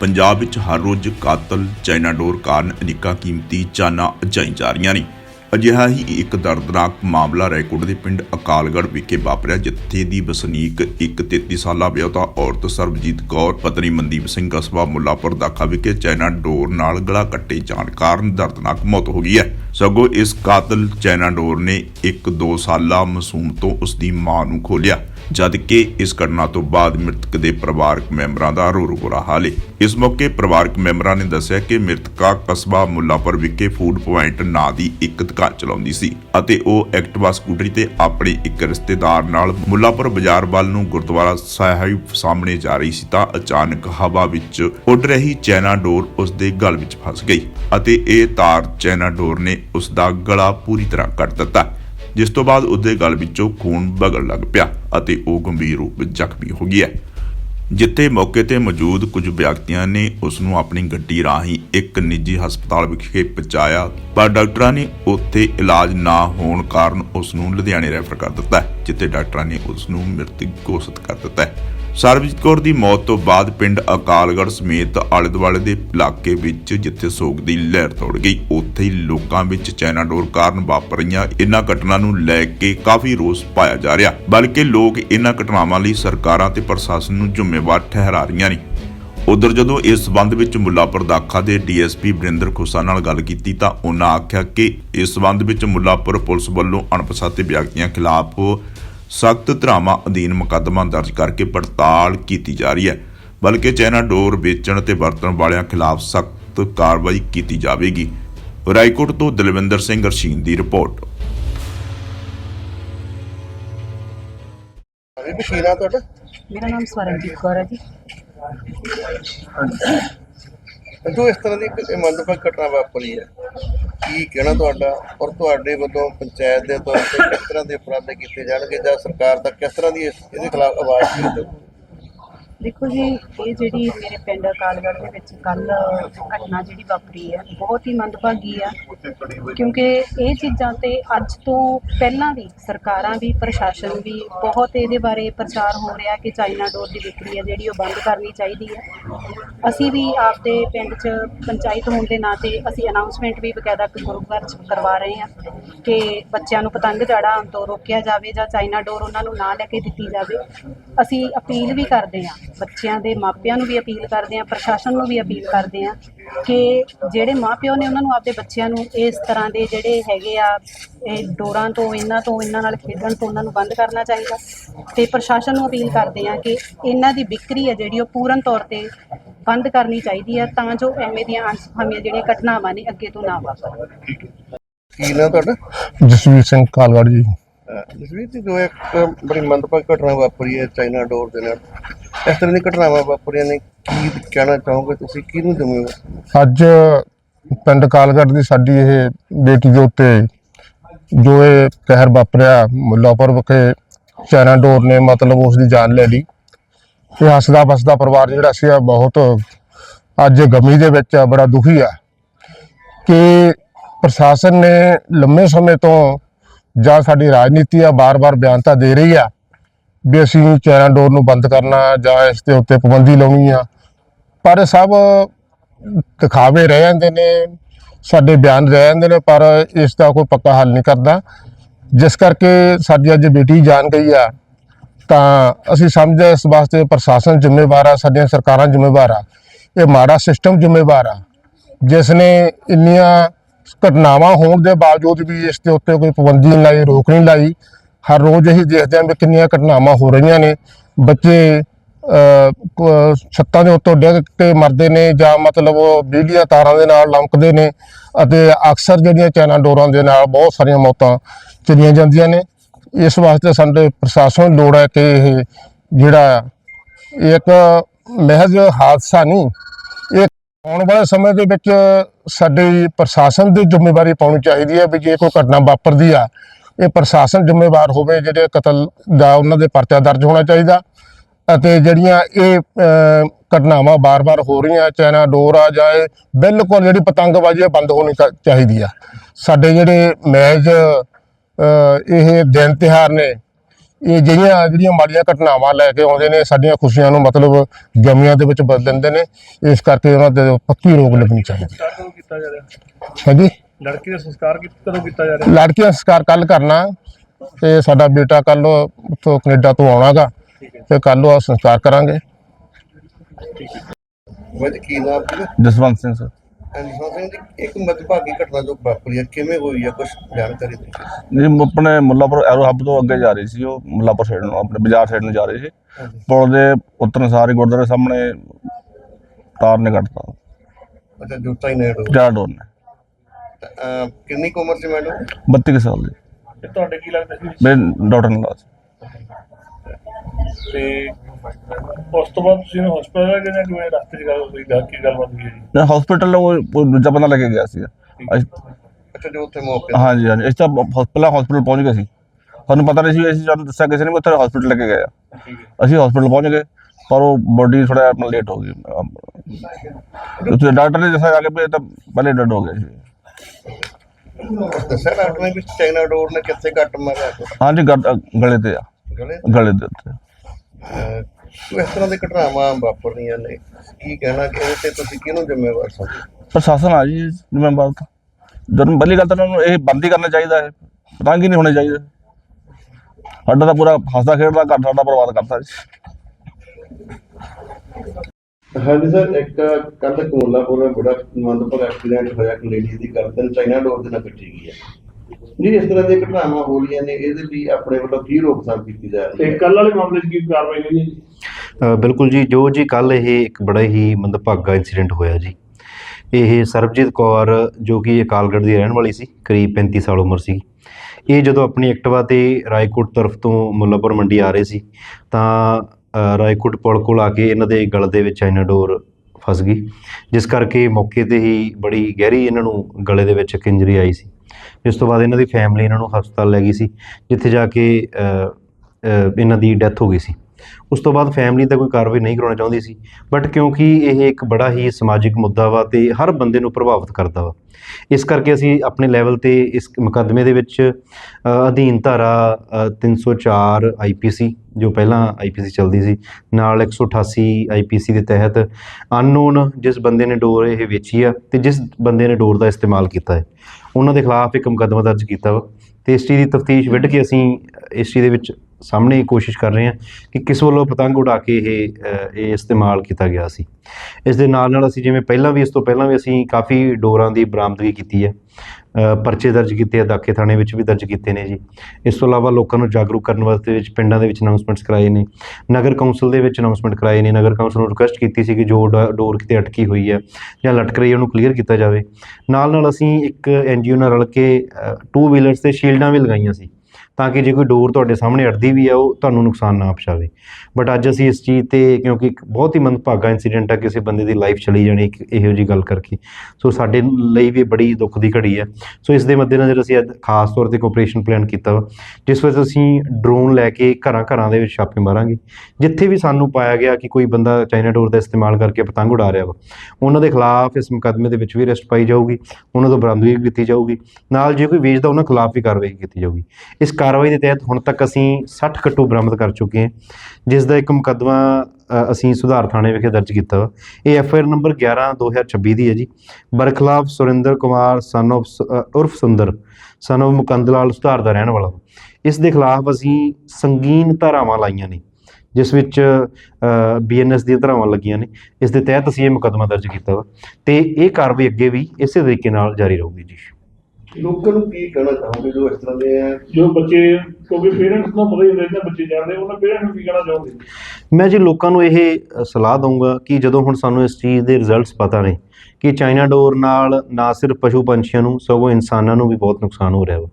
ਪੰਜਾਬ ਵਿੱਚ ਹਰ ਰੋਜ਼ ਕਾਤਲ ਚਾਈਨਾ ਡੋਰ ਕਾਰਨ ਅਨੇਕਾਂ ਕੀਮਤੀ ਜਾਨਾਂ ਅਜਾਈ ਜਾ ਰਹੀਆਂ ਨੇ। ਅਜਿਹਾ ਹੀ ਇੱਕ ਦਰਦਨਾਕ ਮਾਮਲਾ ਰੈਕੋਰਡ ਦੇ ਪਿੰਡ ਅਕਾਲਗੜ੍ਹ ਵਿਖੇ ਵਾਪਰਿਆ, ਜਿੱਥੇ ਦੀ ਵਸਨੀਕ ਇੱਕ 33 ਸਾਲਾ ਵਿਆਹੁਤਾ ਔਰਤ ਸਰਬਜੀਤ ਕੌਰ, ਪਤਨੀ ਮਨਦੀਪ ਸਿੰਘ ਕਸਬਾ ਮੁੱਲਾਪੁਰ ਦਾਖਾ ਵਿਖੇ ਚਾਈਨਾ ਡੋਰ ਨਾਲ ਗਲਾ ਕੱਟੇ ਜਾਣ ਕਾਰਨ ਦਰਦਨਾਕ ਮੌਤ ਹੋ ਗਈ ਹੈ। ਸਗੋਂ ਇਸ ਕਾਤਲ ਚਾਈਨਾ ਡੋਰ ਨੇ ਇੱਕ 2 ਸਾਲਾ ਮਾਸੂਮ ਤੋਂ ਉਸ ਦੀ ਮਾਂ ਨੂੰ ਖੋਲਿਆ ਜਦ ਕਿ ਇਸ ਘਟਨਾ ਤੋਂ ਬਾਅਦ ਮ੍ਰਿਤਕ ਦੇ ਪਰਿਵਾਰਕ ਮੈਂਬਰਾਂ ਦਾ ਰੋ ਰੋ ਬੁਰਾ ਹਾਲ ਹੈ ਇਸ ਮੌਕੇ ਪਰਿਵਾਰਕ ਮੈਂਬਰਾਂ ਨੇ ਦੱਸਿਆ ਕਿ ਮ੍ਰਿਤਕਾ ਕਸਬਾ ਮੁੱਲਾਪੁਰ ਵਿਖੇ ਫੂਡ ਪੁਆਇੰਟ ਨਾਂ ਦੀ ਇੱਕ ਦੁਕਾਨ ਚਲਾਉਂਦੀ ਸੀ ਅਤੇ ਉਹ ਐਕਟਿਵਾ ਸਕੂਟਰੀ ਤੇ ਆਪਣੇ ਇੱਕ ਰਿਸ਼ਤੇਦਾਰ ਨਾਲ ਮੁੱਲਾਪੁਰ ਬਾਜ਼ਾਰ ਵੱਲ ਨੂੰ ਗੁਰਦੁਆਰਾ ਸਾਹਿਬ ਸਾਹਮਣੇ ਜਾ ਰਹੀ ਸੀ ਤਾਂ ਅਚਾਨਕ ਹਵਾ ਵਿੱਚ ਉੱਡ ਰਹੀ ਚੈਨਾ ਡੋਰ ਉਸ ਦੇ ਗਲ ਵਿੱਚ ਫਸ ਗਈ ਅਤੇ ਇਹ ਤਾਰ ਚੈਨਾ ਡੋਰ ਨੇ ਉਸ ਦਾ ਗਲਾ ਪੂਰੀ ਤਰ੍ਹਾਂ ਕੱਟ ਦਿੱਤਾ। ਜਿਸ ਤੋਂ ਬਾਅਦ ਉਸਦੇ ਗਲ ਵਿੱਚੋਂ ਖੂਨ ਵਗਣ ਲੱਗ ਪਿਆ ਅਤੇ ਉਹ ਗੰਭੀਰ ਰੂਪ ਵਿੱਚ ਜ਼ਖਮੀ ਹੋ ਗਿਆ ਜਿੱਥੇ ਮੌਕੇ ਤੇ ਮੌਜੂਦ ਕੁਝ ਵਿਅਕਤੀਆਂ ਨੇ ਉਸ ਨੂੰ ਆਪਣੀ ਗੱਡੀ ਰਾਹੀਂ ਇੱਕ ਨਿੱਜੀ ਹਸਪਤਾਲ ਵਿਖੇ ਪਹੁੰਚਾਇਆ, ਪਰ ਡਾਕਟਰਾਂ ਨੇ ਉੱਥੇ ਇਲਾਜ ਨਾ ਹੋਣ ਕਾਰਨ ਉਸ ਨੂੰ ਲੁਧਿਆਣੇ ਰੈਫਰ ਕਰ ਦਿੱਤਾ, ਜਿੱਥੇ ਡਾਕਟਰਾਂ ਨੇ ਉਸ ਨੂੰ ਮ੍ਰਿਤਕ ਘੋਸ਼ਿਤ ਕਰ ਦਿੱਤਾ ਸਰਬਜੀਤ ਕੌਰ ਦੀ ਮੌਤ ਤੋਂ ਬਾਅਦ ਪਿੰਡ ਅਕਾਲਗੜ੍ਹ ਸਮੇਤ ਆਲੇ ਦੁਆਲੇ ਦੇ ਇਲਾਕੇ ਵਿੱਚ ਜਿੱਥੇ ਸੋਗ ਦੀ ਲਹਿਰ ਤੋੜ ਗਈ, ਉੱਥੇ ਹੀ ਲੋਕਾਂ ਵਿੱਚ ਚਾਈਨਾ ਡੋਰ ਕਾਰਨ ਵਾਪਰ ਰਹੀਆਂ ਇਹਨਾਂ ਘਟਨਾਵਾਂ ਨੂੰ ਲੈ ਕੇ ਕਾਫੀ ਰੋਸ ਪਾਇਆ ਜਾ ਰਿਹਾ, ਬਲਕਿ ਲੋਕ ਇਹਨਾਂ ਘਟਨਾਵਾਂ ਲਈ ਸਰਕਾਰਾਂ ਤੇ ਪ੍ਰਸ਼ਾਸਨ ਨੂੰ ਜ਼ਿੰਮੇਵਾਰ ਠਹਿਰਾ ਰਹੀਆਂ ਨੇ। ਉਧਰ ਜਦੋਂ ਇਸ ਸਬੰਧ ਵਿੱਚ ਮੁੱਲਾਪੁਰ ਦਾਖਾ ਦੇ ਡੀਐਸਪੀ ਬ੍ਰਿੰਦਰ ਖੋਸਾ ਨਾਲ ਗੱਲ ਕੀਤੀ ਤਾਂ ਉਹਨਾਂ ਆਖਿਆ ਕਿ ਇਸ ਸਬੰਧ ਵਿੱਚ ਮੁੱਲਾਪੁਰ ਪੁਲਿਸ ਵੱਲੋਂ ਅਣਪਛਾਤੇ ਵਿਅਕਤੀਆਂ ਖਿਲਾਫ ਸਖਤ ਧਾਰਾਵਾਂ ਅਧੀਨ ਮੁਕੱਦਮਾ ਦਰਜ ਕਰਕੇ ਪੜਤਾਲ ਕੀਤੀ ਜਾ ਰਹੀ ਹੈ ਬਲਕਿ ਚਾਈਨਾ ਡੋਰ ਵੇਚਣ ਤੇ ਵਰਤਣ ਵਾਲਿਆਂ ਖਿਲਾਫ ਸਖਤ ਕਾਰਵਾਈ ਕੀਤੀ ਜਾਵੇਗੀ। ਰਾਏਕੋਟ ਤੋਂ ਦਲਵਿੰਦਰ ਸਿੰਘ ਅਰਸ਼ੀਨ ਦੀ ਰਿਪੋਰਟ। ਨਾਂ ਤੁਹਾਡਾ? ਮੇਰਾ ਨਾਮ ਸਵਰਨਜੀਤ ਕੌਰ ਹੈ ਜੀ। ਜੋ ਇਸ ਤਰ੍ਹਾਂ ਦੀ ਇੱਕ ਮੰਦਭਾਗੀ ਘਟਨਾ ਵਾਪਰੀ ਹੈ। ਕੀ ਕਹਿਣਾ ਤੁਹਾਡਾ? ਔਰ ਤੁਹਾਡੇ ਵੱਲੋਂ ਪੰਚਾਇਤ ਦੇ ਤੌਰ ਤੇ ਕਿਸ ਤਰ੍ਹਾਂ ਦੇ ਉਪਰਾਲੇ ਕੀਤੇ ਜਾਣਗੇ ਜਾਂ ਸਰਕਾਰ ਦਾ ਕਿਸ ਤਰ੍ਹਾਂ ਦੀ ਇਸ- ਇਹਦੇ ਖਿਲਾਫ ਆਵਾਜ਼ ਚੁੱਕੇਗੀ ਦੇਖੋ ਜੀ, ਇਹ ਜਿਹੜੀ ਮੇਰੇ ਪਿੰਡ ਅਕਾਲਗੜ੍ਹ ਦੇ ਵਿੱਚ ਕੱਲ ਘਟਨਾ ਜਿਹੜੀ ਵਾਪਰੀ ਹੈ, ਬਹੁਤ ਹੀ ਮੰਦਭਾਗੀ ਆ। ਕਿਉਂਕਿ ਇਹ ਚੀਜ਼ਾਂ ਤੇ ਅੱਜ ਤੋਂ ਪਹਿਲਾਂ ਵੀ ਸਰਕਾਰਾਂ ਵੀ, ਪ੍ਰਸ਼ਾਸਨ ਵੀ ਬਹੁਤ ਇਹਦੇ ਬਾਰੇ ਪ੍ਰਚਾਰ ਹੋ ਰਿਹਾ ਕਿ ਚਾਈਨਾ ਡੋਰ ਦੀ ਵਿਕਰੀ ਹੈ, ਜਿਹੜੀ ਉਹ ਬੰਦ ਕਰਨੀ ਚਾਹੀਦੀ ਹੈ। ਅਸੀਂ ਵੀ ਆਪਦੇ ਪਿੰਡ 'ਚ ਪੰਚਾਇਤ ਹੋਣ ਦੇ ਨਾਂ 'ਤੇ ਅਸੀਂ ਅਨਾਉਂਸਮੈਂਟ ਵੀ ਬਕਾਇਦਾ ਗੁਰੂ ਘਰ 'ਚ ਕਰਵਾ ਰਹੇ ਹਾਂ ਕਿ ਬੱਚਿਆਂ ਨੂੰ ਪਤੰਗ ਜੜਾਉਣ ਤੋਂ ਰੋਕਿਆ ਜਾਵੇ ਜਾਂ ਚਾਈਨਾ ਡੋਰ ਉਹਨਾਂ ਨੂੰ ਨਾ ਲੈ ਕੇ ਦਿੱਤੀ ਜਾਵੇ। ਅਸੀਂ ਅਪੀਲ ਵੀ ਕਰਦੇ ਹਾਂ ਬੱਚਿਆਂ ਦੇ ਮਾਪਿਆਂ ਨੂੰ ਵੀ ਅਪੀਲ ਕਰਦੇ ਹਾਂ ਪ੍ਰਸ਼ਾਸਨ ਨੂੰ ਵੀ ਅਪੀਲ ਕਰਦੇ ਹਾਂ ਕਿ ਜਿਹੜੇ ਮਾਪਿਓ ਨੇ ਉਹਨਾਂ ਨੂੰ ਆਪਦੇ ਬੱਚਿਆਂ ਨੂੰ ਇਸ ਤਰ੍ਹਾਂ ਦੇ ਜਿਹੜੇ ਹੈਗੇ ਆ ਇਹ ਡੋਰਾਂ ਤੋਂ ਇਹਨਾਂ ਤੋਂ ਇਹਨਾਂ ਨਾਲ ਖੇਡਣ ਤੋਂ ਉਹਨਾਂ ਨੂੰ ਬੰਦ ਕਰਨਾ ਚਾਹੀਦਾ। ਤੇ ਪ੍ਰਸ਼ਾਸਨ ਨੂੰ ਅਪੀਲ ਕਰਦੇ ਹਾਂ ਕਿ ਇਹਨਾਂ ਦੀ ਵਿਕਰੀ ਹੈ ਜਿਹੜੀ ਉਹ ਪੂਰਨ ਤੌਰ ਤੇ ਬੰਦ ਕਰਨੀ ਚਾਹੀਦੀ ਹੈ ਤਾਂ ਜੋ ਐਵੇਂ ਦੀਆਂ ਅਣਸੁਖਾਵੀਆਂ ਜਿਹੜੀਆਂ ਘਟਨਾਵਾਂ ਨੇ ਅੱਗੇ ਤੋਂ ਨਾ ਵਾਪਰਨ। ਕੀ ਨਾਂ ਤੁਹਾਡਾ? ਜਸਵੀਰ ਸਿੰਘ ਕਾਲਗੜ੍ਹ ਜੀ। ਜਸਵੀਰ ਜੀ ਜੋ ਇੱਕ ਬੜੀ ਮੰਦਭਾਗੀ ਘਟਨਾ ਵਾਪਰੀ ਹੈ ਚਾਈਨਾ ਡੋਰ ਦੇ ਨਾਲ। ਇਸ ਤਰ੍ਹਾਂ ਦੀ ਘਟਨਾਵਾਂ ਵਾਪਰੀਆਂ ਨੇ, ਕੀ ਕਹਿਣਾ ਚਾਹੋਗੇ ਤੁਸੀਂ? ਕਿਹਨੂੰ ਜ਼ਿੰਮੇਵਾਰ ਅੱਜ ਪਿੰਡ ਕਾਲਗੜ੍ਹ ਦੀ ਸਾਡੀ ਇਹ ਬੇਟੀ ਦੇ ਉੱਤੇ ਜੋ ਇਹ ਕਹਿਰ ਵਾਪਰਿਆ, ਮੁੱਲਾਪੁਰ ਵਿਖੇ ਚੈਨਾ ਡੋਰ ਨੇ ਮਤਲਬ ਉਸ ਦੀ ਜਾਨ ਲੈ ਲਈ। ਇਹ ਹੱਸਦਾ ਬਸਦਾ ਪਰਿਵਾਰ ਜਿਹੜਾ ਸੀ ਆ ਬਹੁਤ ਅੱਜ ਗਮੀ ਦੇ ਵਿੱਚ ਬੜਾ ਦੁਖੀ ਆ ਕਿ ਪ੍ਰਸ਼ਾਸਨ ਨੇ ਲੰਮੇ ਸਮੇਂ ਤੋਂ ਜਾਂ ਸਾਡੀ ਰਾਜਨੀਤੀ ਆ, ਬਾਰ-ਬਾਰ ਬਿਆਨ ਤਾਂ ਦੇ ਰਹੀ ਆ ਵੀ ਅਸੀਂ ਚੈਨਾ ਡੋਰ ਨੂੰ ਬੰਦ ਕਰਨਾ ਜਾਂ ਇਸ ਦੇ ਉੱਤੇ ਪਾਬੰਦੀ ਲਾਉਣੀ ਆ। ਪਰ ਸਭ ਦਿਖਾਵੇ ਰਹਿ ਜਾਂਦੇ ਨੇ, ਸਾਡੇ ਬਿਆਨ ਰਹਿ ਜਾਂਦੇ ਨੇ, ਪਰ ਇਸ ਦਾ ਕੋਈ ਪੱਕਾ ਹੱਲ ਨਹੀਂ ਕਰਦਾ। ਜਿਸ ਕਰਕੇ ਸਾਡੀ ਅੱਜ ਬੇਟੀ ਜਾਣ ਗਈ ਆ, ਤਾਂ ਅਸੀਂ ਸਮਝਦੇ ਇਸ ਵਾਸਤੇ ਪ੍ਰਸ਼ਾਸਨ ਜ਼ਿੰਮੇਵਾਰ ਆ, ਸਾਡੀਆਂ ਸਰਕਾਰਾਂ ਜ਼ਿੰਮੇਵਾਰ ਆ। ਇਹ ਮਾੜਾ ਸਿਸਟਮ ਜ਼ਿੰਮੇਵਾਰ ਆ। ਜਿਸ ਨੇ ਇੰਨੀਆਂ ਘਟਨਾਵਾਂ ਹੋਣ ਦੇ ਬਾਵਜੂਦ ਵੀ ਇਸ ਦੇ ਉੱਤੇ ਕੋਈ ਪਾਬੰਦੀ ਨਹੀਂ ਲਾਈ, ਰੋਕ ਨਹੀਂ ਲਾਈ ਹਰ ਰੋਜ਼ ਅਸੀਂ ਦੇਖਦੇ ਹਾਂ ਵੀ ਕਿੰਨੀਆਂ ਘਟਨਾਵਾਂ ਹੋ ਰਹੀਆਂ ਨੇ। ਬੱਚੇ ਅਹ, ਛੱਤਾਂ ਦੇ ਉੱਤੋਂ ਡਿੱਗ ਕੇ ਮਰਦੇ ਨੇ ਜਾਂ ਮਤਲਬ ਉਹ ਬਿਜਲੀ ਤਾਰਾਂ ਦੇ ਨਾਲ ਲੰਕਦੇ ਨੇ ਅਤੇ ਅਕਸਰ ਜਿਹੜੀਆਂ ਚਾਈਨਾ ਡੋਰਾਂ ਦੇ ਨਾਲ ਬਹੁਤ ਸਾਰੀਆਂ ਮੌਤਾਂ ਚਲੀਆਂ ਜਾਂਦੀਆਂ ਨੇ। ਇਸ ਵਾਸਤੇ ਸਾਡੇ ਪ੍ਰਸ਼ਾਸਨ ਨੂੰ ਲੋੜ ਹੈ ਕਿ ਇਹ ਜਿਹੜਾ ਇੱਕ ਮਹਿਜ਼ ਹਾਦਸਾ ਨਹੀਂ ਇਹ ਆਉਣ ਵਾਲੇ ਸਮੇਂ ਦੇ ਵਿੱਚ ਸਾਡੀ ਪ੍ਰਸ਼ਾਸਨ ਦੀ ਜ਼ਿੰਮੇਵਾਰੀ ਪਾਉਣੀ ਚਾਹੀਦੀ ਹੈ ਵੀ ਜੇ ਕੋਈ ਘਟਨਾ ਵਾਪਰਦੀ ਆ ਇਹ ਪ੍ਰਸ਼ਾਸਨ ਜ਼ਿੰਮੇਵਾਰ ਹੋਵੇ ਜਿਹੜੇ ਕਤਲ ਦਾ ਉਹਨਾਂ ਦੇ ਪਰਚਾ ਦਰਜ ਹੋਣਾ ਚਾਹੀਦਾ ਅਤੇ ਜਿਹੜੀਆਂ ਇਹ ਘਟਨਾਵਾਂ ਬਾਰ-ਬਾਰ ਹੋ ਰਹੀਆਂ ਚਾਈਨਾ ਡੋਰ ਆ ਜਾਂ ਇਹ ਬਿਲਕੁਲ ਜਿਹੜੀ ਪਤੰਗਬਾਜ਼ੀ ਆ ਬੰਦ ਹੋਣੀ ਚਾਹੀਦੀ ਆ। ਸਾਡੇ ਜਿਹੜੇ ਮੈਚ ਅਹ, ਇਹ ਦਿਨ ਤਿਹਾਰ ਨੇ ਇਹ ਜਿਹੀਆਂ ਜਿਹੜੀਆਂ ਮਾੜੀਆਂ ਘਟਨਾਵਾਂ ਲੈ ਕੇ ਆਉਂਦੇ ਨੇ ਸਾਡੀਆਂ ਖੁਸ਼ੀਆਂ ਨੂੰ ਮਤਲਬ ਗਮੀਆਂ ਦੇ ਵਿੱਚ ਬਦਲ ਦਿੰਦੇ ਨੇ ਇਸ ਕਰਕੇ ਉਹਨਾਂ ਤੇ ਪੱਕੀ ਰੋਕ ਲੱਗਣੀ ਚਾਹੀਦੀ। ਰਿਹਾ। ਹਾਂਜੀ? ਲੜਕੀ ਦਾ ਸੰਸਕਾਰ ਕਿ- ਕਦੋਂ ਕੀਤਾ ਜਾ ਰਿਹਾ? ਲੜਕੀ ਦਾ ਸੰਸਕਾਰ ਕੱਲ ਕਰਨਾ ਤੇ ਸਾਡਾ ਬੇਟਾ ਕੱਲ ਉੱਥੋਂ ਕੈਨੇਡਾ ਤੋਂ ਆਉਣਾਗਾ ਤੇ ਕੱਲ ਉਹ ਸੰਸਕਾਰ ਕਰਾਂਗੇ। ਵਜ ਕੀ ਨਾਮ ਸੀ ਜਸਵੰਤ ਸਿੰਘ ਸਰ। ਅਨਸਾ ਸਿੰਘ ਜੀ ਇੱਕ ਮਦਭਾਗੀ ਘਟਨਾ ਜੋ ਵਾਪਰੀ ਹੈ ਕਿਵੇਂ ਹੋਈ ਹੈ? ਕੁਝ ਜਾਣਕਾਰੀ ਦਿਓ। ਜੀ ਆਪਣੇ ਮੁੱਲਾਪੁਰ ਐਰੋ ਹੱਬ ਤੋਂ ਅੱਗੇ ਜਾ ਰਹੀ ਸੀ ਉਹ ਮੁੱਲਾਪੁਰ ਸਾਈਡ ਨੂੰ ਆਪਣੇ ਬਾਜ਼ਾਰ ਸਾਈਡ ਨੂੰ ਜਾ ਰਹੀ ਸੀ। ਪੁਲ ਦੇ ਉਤਰਨ ਸਾਰੇ ਗੁਰਦੁਆਰੇ ਸਾਹਮਣੇ ਤਾਰ ਨੇ ਕੱਟਤਾ। ਅੱਛਾ ਜੁੱਤਾ ਹੀ ਨੇੜ ਹੋ ਜਿਹੜਾ ਡੋਰ ਨੇ। ਅਹ ਕਿੰਨੀ ਕੁ ਉਮਰ ਸੀ ਮੈਡਮ? 32 ਕੁ ਸਾਲ ਦੀ। ਤੇ ਤੁਹਾਡੇ ਕੀ ਲੱਗਦਾ ਸੀ? ਮੇਰੇ ਡਾਕਟਰ ਨੇ ਲਾਸ ਤੇ ਉਸ ਤੋਂ ਬਾਅਦ ਤੁਸੀਂ ਹਸਪਤਾਲ ਗਏ ਜਾਂ ਕਿਵੇਂ ਰਸਤੇ 'ਚ ਗੱਲ ਹੋਈ? ਗੱਲ ਕੀ ਗੱਲਬਾਤ ਹੋਈ? ਹੈ ਜੀ ਹਸਪੀਟਲ ਉਹ ਉਹ ਦੂਜਾ ਬੰਦਾ ਲੈ ਕੇ ਗਿਆ ਸੀ ਅੱਛਾ ਜੋ ਉੱਥੇ ਮੌਕੇ ਤੇ- ਹਾਂਜੀ ਹਾਂਜੀ। ਇਸ ਤਾਂ ਪਹਿਲਾਂ ਹਸਪੀਟਲ ਪਹੁੰਚ ਗਏ ਸੀ। ਸਾਨੂੰ ਪਤਾ ਨਹੀਂ ਸੀ ਅਸੀਂ ਸਾਨੂੰ ਦੱਸਿਆ ਕਿਸੇ ਨੇ ਵੀ ਉੱਥੇ ਹਸਪੀਟਲ ਲੈ ਕੇ ਗਏ ਆ। ਅਸੀਂ ਹਸਪੀਟਲ ਪਹੁੰਚ ਗਏ ਪਰ ਉਹ ਬੋਡੀ ਥੋੜਾ ਆਪਣਾ ਲੇਟ ਹੋ ਗਈ। ਉੱਥੇ ਡਾਕਟਰ ਨੇ ਦੱਸਿਆ ਕਿ ਵੀ ਇਹ ਤਾਂ ਪਹਿਲੇ ਡੈਡ ਹੋ ਗਿਆ ਸੀ। ਦੱਸਿਆ ਨੇ ਵੀ ਚਾਈਨਾ ਡੋਰ ਨੇ ਕਿੱਥੇ ਕੱਟ ਮਾਰਿਆ? ਕੁਛ? ਹਾਂਜੀ ਗ- ਗਲੇ ਤੇ ਆ। ਗਲੇ ਗਲੇ ਦੇ ਉੱਤੇ। ਅਹ ਇਸ ਤਰ੍ਹਾਂ ਦੀ ਘਟਨਾਵਾਂ ਵਾਪਰਦੀਆਂ ਨੇ। ਕੀ ਕਹਿਣਾ ਕਿ ਤੇ ਤੁਸੀਂ ਕਿਹਨੂੰ ਜ਼ਿੰਮੇਵਾਰ ਸਮਝਦੇ ਪ੍ਰਸ਼ਾਸਨ ਆ ਜੀ ਜ਼ਿੰਮੇਵਾਰ ਤਾਂ। ਜਦੋਂ ਪਹਿਲੀ ਗੱਲ ਤਾਂ ਉਹਨਾਂ ਨੂੰ ਇਹ ਬੰਦ ਹੀ ਕਰਨਾ ਚਾਹੀਦਾ ਹੈ। ਪਤੰਗ ਹੀ ਨਹੀਂ ਹੋਣੇ ਚਾਹੀਦੇ। ਸਾਡਾ ਤਾਂ ਪੂਰਾ ਹੱਸਦਾ ਖੇਡਦਾ ਘਰ ਸਾਡਾ ਬਰਬਾਦ ਕਰਤਾ ਜੀ। ਹਾਂਜੀ ਸਰ ਇੱਕ ਕੱਲ ਕੋਲਾਪੁਰ ਵਿੱਚ ਬੜਾ ਮੰਦਭਾਗਾ ਐਕਸੀਡੈਂਟ ਹੋਇਆ ਇੱਕ ਲੇਡੀ ਦੀ ਗਰਦਨ ਚਾਈਨਾ ਡੋਰ ਦੇ ਨਾਲ ਕੱਟੀ ਗਈ ਹੈ। ਜੀ ਇਸ ਤਰ੍ਹਾਂ ਦੀਆਂ ਘਟਨਾਵਾਂ ਹੋ ਰਹੀਆਂ ਨੇ ਇਹਦੇ ਲਈ ਆਪਣੇ ਵੱਲੋਂ ਕੀ ਰੋਕਥਾਮ ਕੀਤੀ ਜਾ ਰਹੀ ਤੇ ਹੈ ਕੱਲ ਵਾਲੇ ਮਾਮਲੇ 'ਚ ਕੀ ਕਾਰਵਾਈ ਹੋਈ ਹੈ ਜੀ? ਅ, ਬਿਲਕੁਲ ਜੀ ਜੋ ਜੀ ਕੱਲ ਇਹ ਇੱਕ ਬੜਾ ਹੀ ਮੰਦਭਾਗਾ ਇਨਸੀਡੈਂਟ ਹੋਇਆ ਜੀ। ਇਹ ਸਰਬਜੀਤ ਕੌਰ ਜੋ ਕਿ ਅਕਾਲਗੜ੍ਹ ਦੀ ਰਹਿਣ ਵਾਲੀ ਸੀ ਕਰੀਬ 35 ਸਾਲ ਉਮਰ ਸੀ। ਇਹ ਜਦੋਂ ਆਪਣੀ ਐਕਟਿਵਾ ਤੇ ਰਾਏਕੋਟ ਤਰਫ ਤੋਂ ਮੁੱਲਾਪੁਰ ਮੰਡੀ ਆ ਰਹੇ ਸੀ ਤਾਂ ਰਾਏਕੋਟ ਪੁਲ ਕੋਲ ਆ ਕੇ ਇਹਨਾਂ ਦੇ ਗਲ ਦੇ ਵਿੱਚ ਚਾਈਨਾ ਫਸ ਗਈ, ਜਿਸ ਕਰਕੇ ਮੌਕੇ ਤੇ ਹੀ ਬੜੀ ਗਹਿਰੀ ਇਹਨਾਂ ਨੂੰ ਗਲੇ ਦੇ ਵਿੱਚ ਇੱਕ ਇੰਜਰੀ ਆਈ ਸੀ। ਇਸ ਤੋਂ ਬਾਅਦ ਇਹਨਾਂ ਦੀ ਫੈਮਿਲੀ ਇਹਨਾਂ ਨੂੰ ਹਸਪਤਾਲ ਲੈ ਗਈ ਸੀ, ਜਿੱਥੇ ਜਾ ਕੇ ਇਹਨਾਂ ਦੀ ਡੈਥ ਹੋ ਗਈ ਸੀ। ਉਸ ਤੋਂ ਬਾਅਦ ਫੈਮਿਲੀ ਤਾਂ ਕੋਈ ਕਾਰਵਾਈ ਨਹੀਂ ਕਰਾਉਣਾ ਚਾਹੁੰਦੀ ਸੀ। ਬਟ ਕਿਉਂਕਿ ਇਹ ਇੱਕ ਬੜਾ ਹੀ ਸਮਾਜਿਕ ਮੁੱਦਾ ਵਾ ਤੇ ਹਰ ਬੰਦੇ ਨੂੰ ਪ੍ਰਭਾਵਿਤ ਕਰਦਾ ਵਾ। ਇਸ ਕਰਕੇ ਅਸੀਂ ਆਪਣੇ ਲੈਵਲ ਤੇ ਇਸ ਮੁਕੱਦਮੇ ਦੇ ਵਿੱਚ ਅ, ਅਧੀਨ ਧਾਰਾ ਅ, 304 ਆਈਪੀਸੀ ਜੋ ਪਹਿਲਾਂ ਆਈਪੀਸੀ ਚੱਲਦੀ ਸੀ ਨਾਲ 188 ਆਈਪੀਸੀ ਦੇ ਤਹਿਤ ਅਨਨੋਨ ਜਿਸ ਬੰਦੇ ਨੇ ਡੋਰ ਇਹ ਵੇਚੀ ਆ ਤੇ ਜਿਸ ਬੰਦੇ ਨੇ ਡੋਰ ਦਾ ਇਸਤੇਮਾਲ ਕੀਤਾ ਹੈ। ਉਹਨਾਂ ਦੇ ਖਿਲਾਫ ਇੱਕ ਮੁਕੱਦਮਾ ਦਰਜ ਕੀਤਾ ਵਾ ਤੇ ਇਸ ਚੀਜ਼ ਦੀ ਤਫਤੀਸ਼ ਵਿੱਢ ਕੇ ਅਸੀਂ ਇਸ ਚੀਜ਼ ਦੇ ਵਿੱਚ ਸਾਹਮਣੇ ਕੋਸ਼ਿਸ਼ ਕਰ ਰਹੇ ਹਾਂ ਕਿ ਕਿਸ ਵੱਲੋਂ ਪਤੰਗ ਉਡਾ ਕੇ ਇਹ ਇਹ ਇਸਤੇਮਾਲ ਕੀਤਾ ਗਿਆ ਸੀ। ਇਸ ਦੇ ਨਾਲ ਨਾਲ ਅਸੀਂ ਜਿਵੇਂ ਪਹਿਲਾਂ ਵੀ, ਇਸ ਤੋਂ ਪਹਿਲਾਂ ਵੀ ਅਸੀਂ ਕਾਫੀ ਡੋਰਾਂ ਦੀ ਬਰਾਮਦਗੀ ਕੀਤੀ ਹੈ। ਪਰਚੇ ਦਰਜ ਕੀਤੇ ਆ, ਦਾਖੇ ਥਾਣੇ ਵਿੱਚ ਵੀ ਦਰਜ ਕੀਤੇ ਨੇ ਜੀ। ਇਸ ਤੋਂ ਇਲਾਵਾ ਲੋਕਾਂ ਨੂੰ ਜਾਗਰੂਕ ਕਰਨ ਵਾਸਤੇ ਵਿੱਚ ਪਿੰਡਾਂ ਦੇ ਵਿੱਚ ਅਨਾਉਂਸਮੈਂਟਸ ਕਰਾਏ ਨੇ। ਨਗਰ ਕੌਂਸਲ ਦੇ ਵਿੱਚ ਅਨਾਉਂਸਮੈਂਟ ਕਰਾਏ ਨੇ। ਨਗਰ ਕੌਂਸਲ ਨੂੰ ਰਿਕੁਐਸਟ ਕੀਤੀ ਸੀ ਕਿ ਜੋ ਡ- ਡੋਰ ਕਿਤੇ ਅਟਕੀ ਹੋਈ ਹੈ ਜਾਂ ਲਟਕ ਰਹੀ ਹੈ, ਉਹਨੂੰ ਕਲੀਅਰ ਕੀਤਾ ਜਾਵੇ। ਨਾਲ ਨਾਲ ਅਸੀਂ ਇੱਕ ਐਨਜੀਓ ਨਾਲ ਰਲ ਕੇ ਟੂ ਵੀਲਰਸ ਤੇ ਸ਼ੀਲਡਾਂ ਵੀ ਲਗਾਈਆਂ ਸੀ। ਤਾਂ ਕਿ ਜੇ ਕੋਈ ਡੋਰ ਤੁਹਾਡੇ ਸਾਹਮਣੇ ਅੜਦੀ ਵੀ ਆ, ਉਹ ਤੁਹਾਨੂੰ ਨੁਕਸਾਨ ਨਾ ਪਹੁੰਚਾਵੇ। ਬਟ ਅੱਜ ਅਸੀਂ ਇਸ ਚੀਜ਼ ਤੇ, ਕਿਉਂਕਿ ਇੱਕ ਬਹੁਤ ਹੀ ਮੰਦਭਾਗਾ ਇਨਸੀਡੈਂਟ ਆ ਕਿਸੇ ਬੰਦੇ ਦੀ ਲਾਈਫ ਚਲੀ ਜਾਣੀ, ਇੱਕ ਇਹੋ ਜੀ ਗੱਲ ਕਰਕੇ। ਸੋ ਸਾਡੇ ਲਈ ਵੀ ਬੜੀ ਦੁੱਖ ਦੀ ਘੜੀ ਹੈ ਸੋ ਇਸ ਦੇ ਮੱਦੇਨਜ਼ਰ ਅਸੀਂ ਅੱਜ ਖਾਸ ਤੌਰ ਤੇ ਇੱਕ ਆਪਰੇਸ਼ਨ ਪਲਾਨ ਕੀਤਾ ਵਾ, ਜਿਸ ਵਿੱਚ ਅਸੀਂ ਡਰੋਨ ਲੈ ਕੇ ਘਰਾਂ ਘਰਾਂ ਦੇ ਵਿੱਚ ਛਾਪੇ ਮਾਰਾਂਗੇ। ਜਿੱਥੇ ਵੀ ਸਾਨੂੰ ਪਾਇਆ ਗਿਆ ਕਿ ਕੋਈ ਬੰਦਾ ਚਾਈਨਾ ਡੋਰ ਦਾ ਇਸਤੇਮਾਲ ਕਰਕੇ ਪਤੰਗ ਉਡਾ ਰਿਹਾ ਵਾ, ਉਹਨਾਂ ਦੇ ਖਿਲਾਫ ਇਸ ਮੁਕੱਦਮੇ ਦੇ ਵਿੱਚ ਵੀ ਅਰੈਸਟ ਪਾਈ ਜਾਊਗੀ, ਉਹਨਾਂ ਤੋਂ ਬਰਾਮਦਗੀ ਵੀ ਕੀਤੀ ਜਾਊਗੀ। ਨਾਲ ਜੇ ਕੋਈ ਵੇਚਦਾ, ਉਹਨਾਂ ਖਿਲਾਫ ਵੀ ਕਾਰਵਾਈ ਕੀਤੀ ਜਾਊਗੀ। ਇਸ ਕਾਰਵਾਈ ਦੇ ਤਹਿਤ ਹੁਣ ਤੱਕ ਅਸੀਂ 60 ਕੱਟੂ ਬਰਾਮਦ ਕਰ ਚੁੱਕੇ ਹਾਂ, ਜਿਸ ਦਾ ਇੱਕ ਮੁਕੱਦਮਾ ਅਸੀਂ ਸੁਧਾਰ ਥਾਣੇ ਵਿਖੇ ਦਰਜ ਕੀਤਾ ਵਾ। ਇਹ ਐਫ ਆਈ ਆਰ ਨੰਬਰ 11 2026 ਦੀ ਹੈ ਜੀ। ਬਰਖਲਾਫ ਸੁਰਿੰਦਰ ਕੁਮਾਰ ਸਨ of ਉਰਫ ਸੁੰਦਰ ਸਨ of ਮੁਕੰਦ ਲਾਲ ਸੁਧਾਰ ਦਾ ਰਹਿਣ ਵਾਲਾ ਵਾ। ਇਸ ਦੇ ਖਿਲਾਫ ਅਸੀਂ ਸੰਗੀਨ ਧਾਰਾਵਾਂ ਲਾਈਆਂ ਨੇ, ਜਿਸ ਵਿੱਚ ਬੀਐਨਐਸ ਦੀਆਂ ਧਾਰਾਵਾਂ ਲੱਗੀਆਂ ਨੇ। ਇਸ ਦੇ ਤਹਿਤ ਅਸੀਂ ਇਹ ਮੁਕੱਦਮਾ ਦਰਜ ਕੀਤਾ ਵਾ ਤੇ ਇਹ ਕਾਰਵਾਈ ਅੱਗੇ ਵੀ ਇਸੇ ਤਰੀਕੇ ਨਾਲ ਜਾਰੀ ਰਹੂਗੀ ਜੀ। ਲੋਕਾਂ ਨੂੰ ਕੀ ਕਹਿਣਾ ਚਾਹੋਗੇ ਜੋ ਇਸ ਤਰ੍ਹਾਂ ਦੇ ਆ? ਜੋ ਬੱਚੇ ਕਿਉਂਕਿ ਪੇਰੈਂਟਸ ਨੂੰ ਪਤਾ ਹੀ ਹੁੰਦਾ ਕਿ ਬੱਚੇ ਜਾਣਦੇ ਉਹਨਾਂ ਪੇਰੈਂਟਸ ਨੂੰ ਕੀ ਕਹਿਣਾ ਚਾਹੋਗੇ? ਮੈਂ ਜੀ ਲੋਕਾਂ ਨੂੰ ਇਹ ਸਲਾਹ ਦਊਂਗਾ ਕਿ ਜਦੋਂ ਹੁਣ ਸਾਨੂੰ ਇਸ ਚੀਜ਼ ਦੇ ਰਿਜ਼ਲਟਸ ਪਤਾ ਨੇ ਕਿ ਚਾਈਨਾ ਡੋਰ ਨਾਲ ਨਾ ਸਿਰਫ ਪਸ਼ੂ ਪੰਛੀਆਂ ਨੂੰ ਸਗੋਂ ਇਨਸਾਨਾਂ ਨੂੰ ਵੀ ਬਹੁਤ ਨੁਕਸਾਨ ਹੋ ਰਿਹਾ ਵਾ।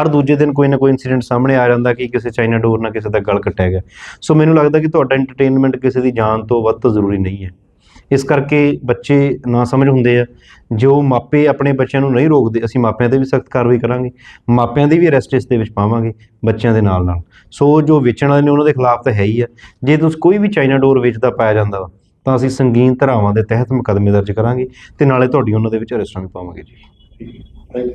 ਹਰ ਦੂਜੇ ਦਿਨ ਕੋਈ ਨਾ ਕੋਈ ਇਨਸੀਡੈਂਟ ਸਾਹਮਣੇ ਆ ਜਾਂਦਾ ਕਿ ਕਿਸੇ ਚਾਈਨਾ ਡੋਰ ਨਾਲ ਕਿਸੇ ਦਾ ਗਲ ਕੱਟਿਆ ਗਿਆ। ਸੋ ਮੈਨੂੰ ਲੱਗਦਾ ਕਿ ਤੁਹਾਡਾ ਐਂਟਰਟੇਨਮੈਂਟ ਕਿਸੇ ਦੀ ਜਾਨ ਤੋਂ ਵੱਧ ਜ਼ਰੂਰੀ ਨਹੀਂ ਹੈ। ਇਸ ਕਰਕੇ ਬੱਚੇ ਨਾ ਸਮਝ ਹੁੰਦੇ ਆ। ਜੋ ਮਾਪੇ ਆਪਣੇ ਬੱਚਿਆਂ ਨੂੰ ਨਹੀਂ ਰੋਕਦੇ, ਅਸੀਂ ਮਾਪਿਆਂ ਤੇ ਵੀ ਸਖਤ ਕਾਰਵਾਈ ਕਰਾਂਗੇ, ਮਾਪਿਆਂ ਦੀ ਵੀ ਅਰੈਸਟ ਇਸ ਦੇ ਵਿੱਚ ਪਾਵਾਂਗੇ, ਬੱਚਿਆਂ ਦੇ ਨਾਲ ਨਾਲ। ਸੋ ਜੋ ਵੇਚਣ ਵਾਲੇ ਨੇ ਉਹਨਾਂ ਦੇ ਖਿਲਾਫ ਤਾਂ ਹੈ ਹੀ ਆ। ਜੇ ਤੁਸੀਂ ਕੋਈ ਵੀ ਚਾਈਨਾ ਡੋਰ ਵੇਚਦਾ ਪਾਇਆ ਜਾਂਦਾ ਵਾ, ਤਾਂ ਅਸੀਂ ਸੰਗੀਨ ਧਾਰਾਵਾਂ ਦੇ ਤਹਿਤ ਮੁਕੱਦਮੇ ਦਰਜ ਕਰਾਂਗੇ ਤੇ ਨਾਲੇ ਤੁਹਾਡੀ ਉਹਨਾਂ ਦੇ ਵਿੱਚ ਅਰੈਸਟਾਂ ਵੀ ਪਾਵਾਂਗੇ ਜੀ। Thank you